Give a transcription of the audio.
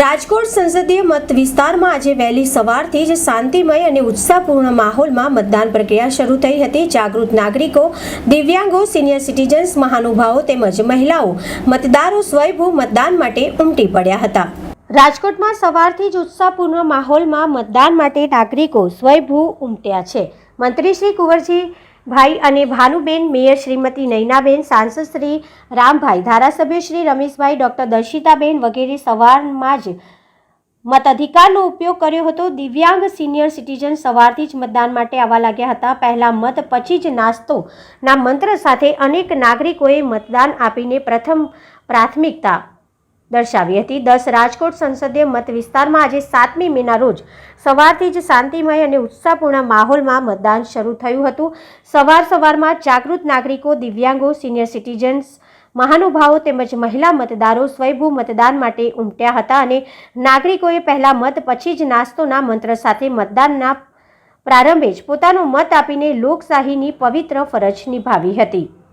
રાજકોટ સંસદીય મત વિસ્તારમાં આજે વહેલી સવારથી જ શાંતિમય અને ઉત્સાહપૂર્ણ માહોલમાં મતદાન પ્રક્રિયા શરૂ થઈ હતી. જાગૃત નાગરિકો, દિવ્યાંગો સિનિયર સિટીઝન્સ મહાનુભાવો તેમજ મહિલાઓ મતદારો સ્વયંભૂ મતદાન માટે ઉમટી પડ્યા હતા. રાજકોટમાં સવારથી જ ઉત્સાહપૂર્ણ માહોલમાં મતદાન માટે નાગરિકો સ્વયંભૂ ઉમટ્યા છે. મંત્રી શ્રી કુંવરજી ભાઈ અને ભાનુબેન, મેયર શ્રીમતી નૈનાબેન, સાંસદ શ્રી રામભાઈ, ધારાસભ્ય શ્રી રમેશભાઈ, ડૉક્ટર દર્શિતાબેન વગેરે સવારમાં જ મતાધિકારનો ઉપયોગ કર્યો હતો. દિવ્યાંગ સિનિયર સિટીઝન સવારથી જ મતદાન માટે આવવા લાગ્યા હતા. પહેલા મત, પછી જ નાસ્તો ના મંત્ર સાથે અનેક નાગરિકોએ મતદાન આપીને પ્રથમ પ્રાથમિકતા દર્શાવી હતી. દસ રાજકોટ સંસદીય મત વિસ્તારમાં આજે સાતમી મેના રોજ સવારથી જ શાંતિમય અને ઉત્સાહપૂર્ણ માહોલમાં મતદાન શરૂ થયું હતું. સવાર સવારમાં જાગૃત નાગરિકો, દિવ્યાંગો, સિનિયર સિટીઝન્સ, મહાનુભાવો તેમજ મહિલા મતદારો સ્વયંભૂ મતદાન માટે ઉમટ્યા હતા અને નાગરિકોએ પહેલા મત, પછી જ નાસ્તોના મંત્ર સાથે મતદાનના પ્રારંભે જ પોતાનો મત આપીને લોકશાહીની પવિત્ર ફરજ નિભાવી હતી.